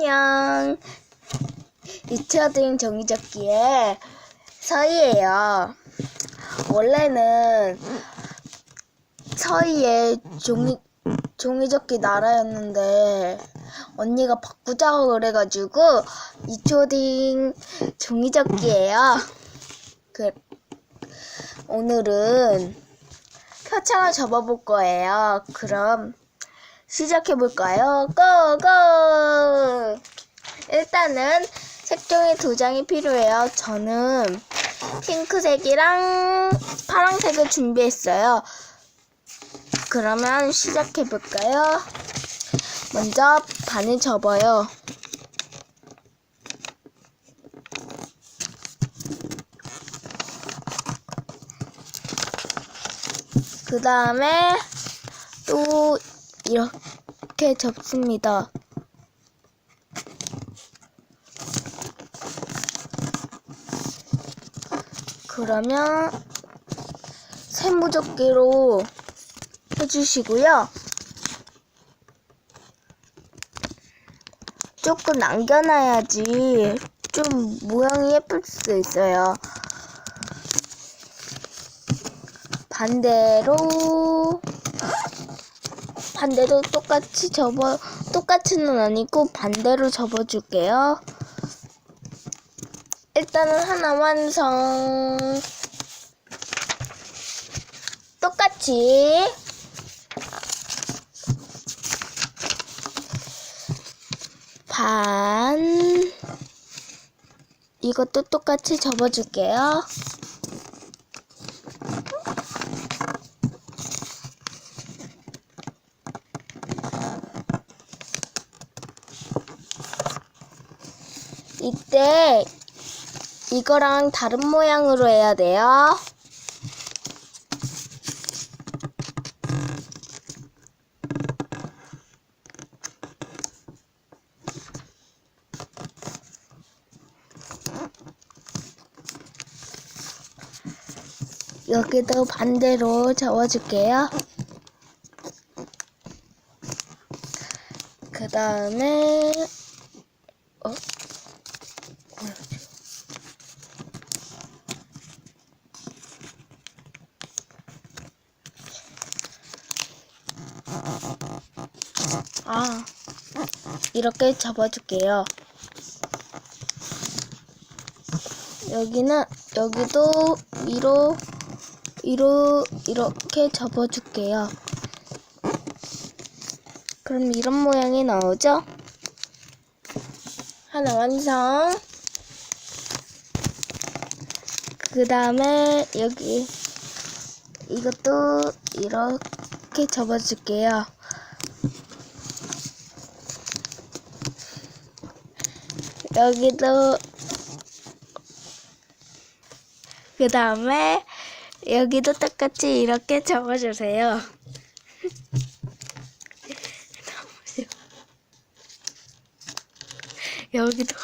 안녕. 이초딩 종이접기의 서희예요. 원래는 서희의 종이 종이접기 나라였는데 언니가 바꾸자고 그래가지고 이초딩 종이접기예요. 그 오늘은 표창을 접어볼 거예요. 그럼 시작해볼까요? 고고! 일단은 색종이 두 장이 필요해요. 저는 핑크색이랑 파란색을 준비했어요. 그러면 시작해볼까요? 먼저 반을 접어요. 그 다음에 또 이렇게 접습니다. 그러면 세무접기로 해주시고요. 조금 남겨놔야지 좀 모양이 예쁠 수 있어요. 반대로 반대로 똑같이 접어 똑같이는 아니고 반대로 접어줄게요. 일단은 하나 완성. 똑같이 반 이것도 똑같이 접어줄게요. 이때 이거랑 다른 모양으로 해야 돼요. 여기도 반대로 접어줄게요. 그 다음에, 어? 아, 이렇게 접어줄게요. 여기는, 여기도 위로, 위로, 이렇게 접어줄게요. 그럼 이런 모양이 나오죠? 하나 완성. 그 다음에 여기, 이것도 이렇게 접어줄게요. 여기도 그 다음에 여기도 똑같이 이렇게 접어주세요. 여기도